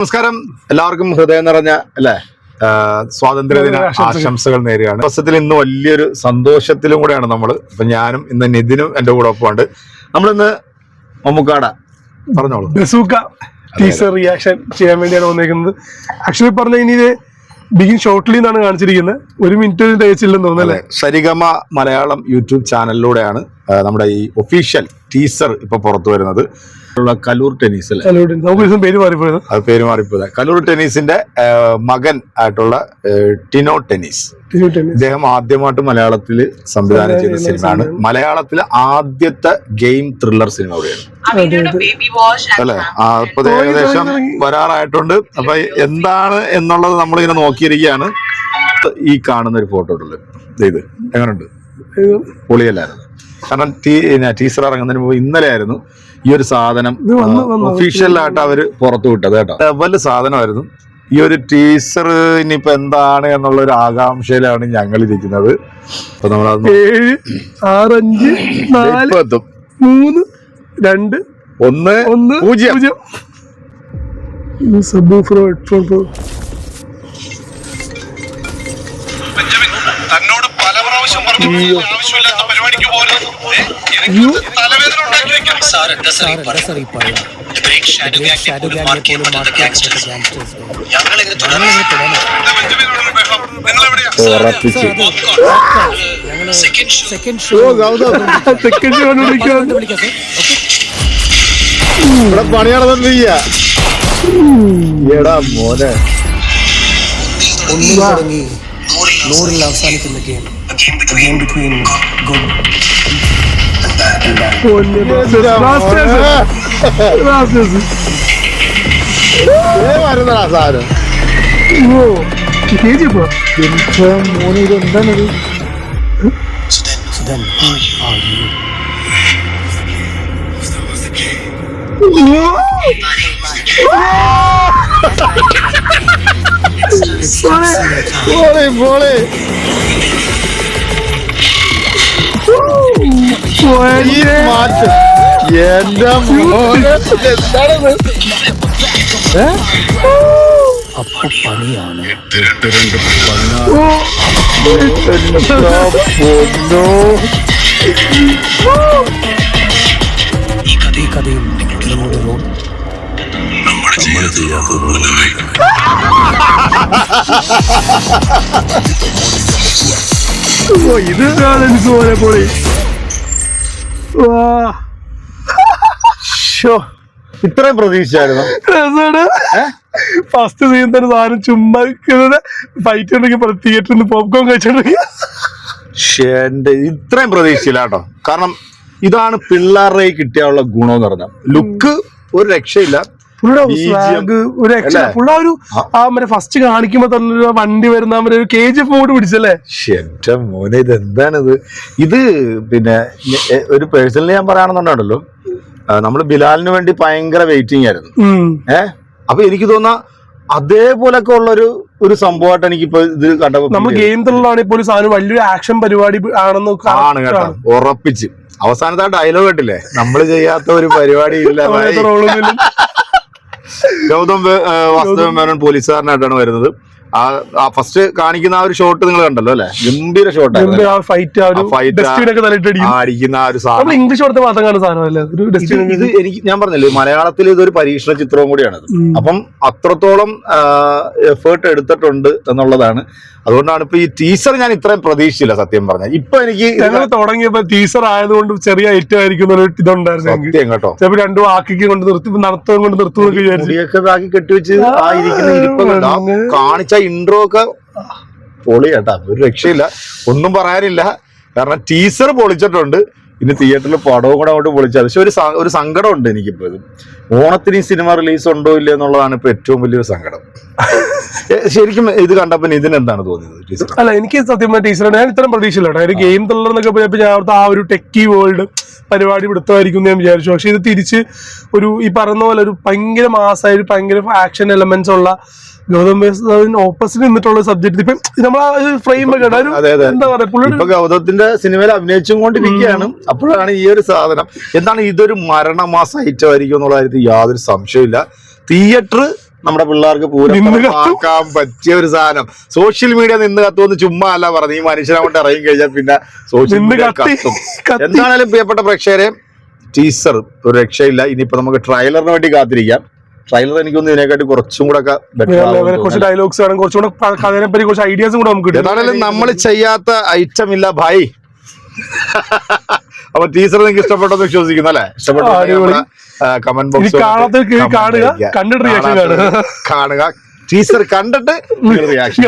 നമസ്കാരം. എല്ലാവർക്കും ഹൃദയം നിറഞ്ഞ അല്ലേ? സ്വാതന്ത്ര്യദിന ആശംസകൾ. നേരുകയാണ്. ദിവസത്തിൽ ഇന്ന് വലിയൊരു സന്തോഷത്തിലും കൂടെയാണ് നമ്മൾ ഇപ്പൊ ഞാനും ഇന്ന് നിതിനും എന്റെ കൂടെ ഒപ്പമുണ്ട്. നമ്മളിന്ന് മമ്മൂക്കാട. പറഞ്ഞോളൂ. ബസൂക്ക ടീസർ റിയാക്ഷൻ ചെയ്യാൻ വേണ്ടിയാണ് വന്നേക്കുന്നത്. ആക്ച്വലി പറഞ്ഞ ഇനി ഇത് ബിഗിൻ ഷോർട്ട്ലി എന്നാണ് കാണിച്ചിരിക്കുന്നത്. ഒരു മിനിറ്റ് തികച്ചില്ലെന്ന് തോന്നുന്നു അതെ. സരിഗമ മലയാളം യൂട്യൂബ് ചാനലിലൂടെയാണ് നമ്മുടെ ഈ ഒഫീഷ്യൽ ടീസർ ഇപ്പൊ പുറത്തു വരുന്നത്. കലൂർ ടെന്നീസ് അല്ലേ? പേര് മാറിപ്പോയത്. അത് പേര് മാറിപ്പോയത്. കലൂർ ടെന്നീസിന്റെ മകൻ ആയിട്ടുള്ള ടിനോ ടെന്നീസ് ഇദ്ദേഹം ആദ്യമായിട്ട് മലയാളത്തിൽ സംവിധാനം ചെയ്ത സിനിമയാണ് മലയാളത്തിലെ ആദ്യത്തെ ഗെയിം ത്രില്ലർ സിനിമ കൂടിയാണ്. അവിടെയൊരു ബേബി വാഷ് അല്ലെ? ആ ഇപ്പൊ ഇത് ഏകദേശം. വരാറായിട്ടുണ്ട്. അപ്പൊ എന്താണ് എന്നുള്ളത് നമ്മളിങ്ങനെ നോക്കിയിരിക്കുകയാണ്. ഈ കാണുന്ന ഒരു ഫോട്ടോ ഉണ്ടല്ലോ ദേ ഇത് എങ്ങനെയുണ്ട് പൊളിയല്ലായിരുന്നു. കാരണം ടീ ടീച്ചർ ഇറങ്ങുന്നതിന് മുമ്പ് ഇന്നലെ ആയിരുന്നു ഈ ഒരു സാധനം ഒഫീഷ്യൽ ആയിട്ട് വന്ന് ഒഫീഷ്യലായിട്ട് അവർ പുറത്തു വിട്ടത് കേട്ടോ. വലിയ സാധനമായിരുന്നു. ഈ ഒരു ടീച്ചർ ഇനിയിപ്പോ എന്താണ് എന്നുള്ള ഒരു ആകാംക്ഷയിലാണ് ഞങ്ങൾ ഇരിക്കുന്നത് അപ്പൊ നമ്മളത് ഏഴ് ആറ് അഞ്ച് നാല് മൂന്ന് രണ്ട് ഒന്ന് ഒന്ന് പൂജ്യം. സബ് ഹെഡ്ഫോൺ പ്രോ തന്നോട് പല പ്രാവശ്യം പറഞ്ഞു ആവശ്യമില്ലാത്ത പരിപാടിക്ക് പോലും പോലും gangsters. തുടരണം. ഉറപ്പിച്ച് Second show. Second show second കണ്ടുപിടിക്കാൻ സർ ഇവിടെ പണി നടന്നിട്ടില്ല എടാ മോനെ ഒന്നിൽ തുടങ്ങി നൂറിൽ അവസാനിക്കുന്ന ഗെയിം ഗെയിം ഗുഡ് വരുന്നടാ സാധനം മോനെ ഇത് എന്താണത് then who are you പോളെ പോളെ മാറ്റം എന്റെ മോനെ എന്താണത് അപ്പൊ പണിയാണ് പൊന്നോ ഈ കഥയിൽ നിങ്ങളുടെ റോൾ ഓ, ഇത് എനിക്ക് പോലെ പോളി. ഇത്രയും പ്രതീക്ഷിച്ചായിരുന്നു? രസമാണ്. ഫസ്റ്റ് സീൻ തന്നെ സാധനം ചുമ്മാ ഫൈറ്റ് ഉണ്ടെങ്കിൽ തിയേറ്ററിൽ നിന്ന് പോപ്കോൺ കഴിച്ചിട്ടുണ്ടെങ്കിൽ എന്റെ ഇത്രയും പ്രതീക്ഷയില്ല കേട്ടോ. കാരണം ഇതാണ് പിള്ളേരുടെ കിട്ടിയാനുള്ള എന്ന് പറഞ്ഞാൽ. ലുക്ക് ഒരു രക്ഷയില്ല. പുള്ളിയുടെ ഒരു? പുള്ള ഒരു ആ. മറ്റേ ഫസ്റ്റ് കാണിക്കുമ്പോ തന്നെ ഒരു വണ്ടി വരുന്ന ഒരു കെ ജി എഫ് മോഡ് പിടിച്ചല്ലേ എന്റെ മോനെ ഇത് എന്താണിത്? ഇത് പിന്നെ ഒരു പേഴ്സണലി ഞാൻ പറയാണെന്നുണ്ടല്ലോ നമ്മൾ ബിലാലിന് വേണ്ടി ഭയങ്കര വെയിറ്റിംഗ് ആയിരുന്നു. ഏഹ് അപ്പൊ എനിക്ക് തോന്നാ അതേപോലൊക്കെ ഉള്ള ഒരു ഒരു സംഭവമായിട്ട് ഇപ്പൊ ഇത് കണ്ടപ്പോ നമ്മൾ. ഗെയിം ഇപ്പോൾ സാധനം വലിയൊരു ആക്ഷൻ പരിപാടി ആണെന്ന് ആണ് കേട്ടോ ഉറപ്പിച്ച്. അവസാനത്തെ ആ ഡയലോഗ് കേട്ടില്ലേ നമ്മൾ ചെയ്യാത്ത ഒരു പരിപാടി ഇല്ല. ഗൗതം വാസുദേവൻ മേനോൻ പോലീസുകാരനായിട്ടാണ് വരുന്നത്. ആ ഫസ്റ്റ് കാണിക്കുന്ന ആ ഒരു ഷോട്ട് നിങ്ങൾ കണ്ടല്ലോ അല്ലെ? ഗംഭീര ഷോട്ടായിരുന്നു ആ ഒരു അടിക്കുന്ന ആ സാധനം. ഇംഗ്ലീഷ് കൊടുത്ത മാത്രം കാണുന്ന സാധനമല്ലേ ഒരു ഇത് ഡെസ്റ്റിനെ എനിക്ക് ഞാൻ പറഞ്ഞില്ലേ മലയാളത്തിൽ ഇതൊരു പരീക്ഷണ ചിത്രവും കൂടിയാണ് അപ്പം അത്രത്തോളം എഫേർട്ട് എടുത്തിട്ടുണ്ട് എന്നുള്ളതാണ്. അതുകൊണ്ടാണ് ഇപ്പൊ ഈ ടീച്ചർ ഞാൻ ഇത്രയും പ്രതീക്ഷിച്ചില്ല സത്യം പറഞ്ഞാൽ. ഇപ്പൊ എനിക്ക് ഞങ്ങൾ തുടങ്ങിയപ്പോ ടീച്ചർ ആയതുകൊണ്ട് ചെറിയ ഐറ്റം ആയിരിക്കും ഒരു ഇതുണ്ടായിരുന്നു സത്യം കേട്ടോ. ചിലപ്പോ രണ്ടു വാക്കിക്ക് കൊണ്ട് നിർത്തി നടത്തം കൊണ്ട് നിർത്തുന്നൊക്കെ കെട്ടിവെച്ച് ആ ഇരിക്കുന്ന? കാണിച്ച ഇൻട്രോ ഒക്കെ പൊളി കേട്ടാ ഒരു രക്ഷയില്ല. ഒന്നും പറയാനില്ല. കാരണം ടീസർ പൊളിച്ചിട്ടുണ്ട്. ഇനി തിയേറ്ററിൽ പടവും കൂടെ അങ്ങോട്ട് പൊളിച്ചത് പക്ഷെ ഒരു ഒരു സങ്കടം ഉണ്ട് എനിക്കിപ്പോ ഇത് ഓണത്തിന് ഈ സിനിമ റിലീസ് ഉണ്ടോ ഇല്ല എന്നുള്ളതാണ് ഇപ്പൊ ഏറ്റവും വലിയൊരു സങ്കടം. ശരിക്കും ഇത് കണ്ടപ്പോ ഇതിന് എന്താണ് തോന്നിയത് അല്ല എനിക്ക് സത്യം പറഞ്ഞ ടീച്ചറാണ് ഞാൻ ഇത്രയും പ്രതീക്ഷയിലാണ് ഒരു ഗെയിം തള്ളർന്നൊക്കെ പോയപ്പോ ഞാൻ അവിടുത്തെ ആ ഒരു ടെക്കി വേൾഡ് പരിപാടി വിടുത്തായിരിക്കും ഞാൻ വിചാരിച്ചു. പക്ഷെ ഇത് തിരിച്ച് ഒരു ഈ പറയുന്ന പോലെ ഒരു ഭയങ്കര മാസമായി ഭയങ്കര ആക്ഷൻ എലമെന്റ്സ് ഉള്ള ഗൗതം മേനോൻ ഓപ്പോസിറ്റ് നിന്നിട്ടുള്ള സബ്ജക്ട് ഇപ്പം നമ്മൾ ആ ഫ്രെയിം ഒക്കെ ഒരു എന്താ പറയാ ഇപ്പൊ ഗൗതത്തിന്റെ സിനിമയിൽ അഭിനയിച്ചും കൊണ്ടിരിക്കുകയാണ്. അപ്പോഴാണ് ഈ ഒരു സാധനം. എന്താണ് ഇതൊരു മരണമാസ ഐറ്റം ആയിരിക്കും എന്നുള്ള കാര്യത്തിൽ യാതൊരു സംശയമില്ല തിയേറ്റർ നമ്മുടെ പിള്ളേർക്ക് പൂരം നിന്ന് പറ്റിയ ഒരു സാധനം. സോഷ്യൽ മീഡിയ നിന്ന് കത്തുമെന്ന് ചുമ്മാ അല്ല പറഞ്ഞു ഈ മനുഷ്യനെ കൊണ്ട് ഇറങ്ങി കഴിഞ്ഞാൽ പിന്നെ സോഷ്യൽ മീഡിയ കത്തും. എന്താണേലും പ്രിയപ്പെട്ട പ്രേക്ഷകരെ ടീസർ ഒരു രക്ഷയില്ല. ഇനിയിപ്പോ നമുക്ക് ട്രailerന് വേണ്ടി കാത്തിരിക്കാം. ട്രailer എനിക്കൊന്ന് ഇതിനെക്കാട്ടി കുറച്ചും കൂടെ കുറച്ച് ഡയലോഗ്സ് വേണം കുറച്ചും കൂടെ പറ്റി കുറച്ച് ഐഡിയാസും കൂടെ നമുക്ക് കിട്ടും. നമ്മൾ ചെയ്യാത്ത ഐറ്റം ഇല്ല ഭായ് അപ്പൊ ടീച്ചർ നിങ്ങൾക്ക് ഇഷ്ടപ്പെട്ടെന്ന് വിശ്വസിക്കുന്നു അല്ലെ? ഇഷ്ടപ്പെട്ടു. കമന്റ് ബോക്സ് കാണുക, കണ്ടിട്ട് റിയാക്ഷൻ. കാണുക. ടീച്ചർ കണ്ടിട്ട് റിയാക്ഷൻ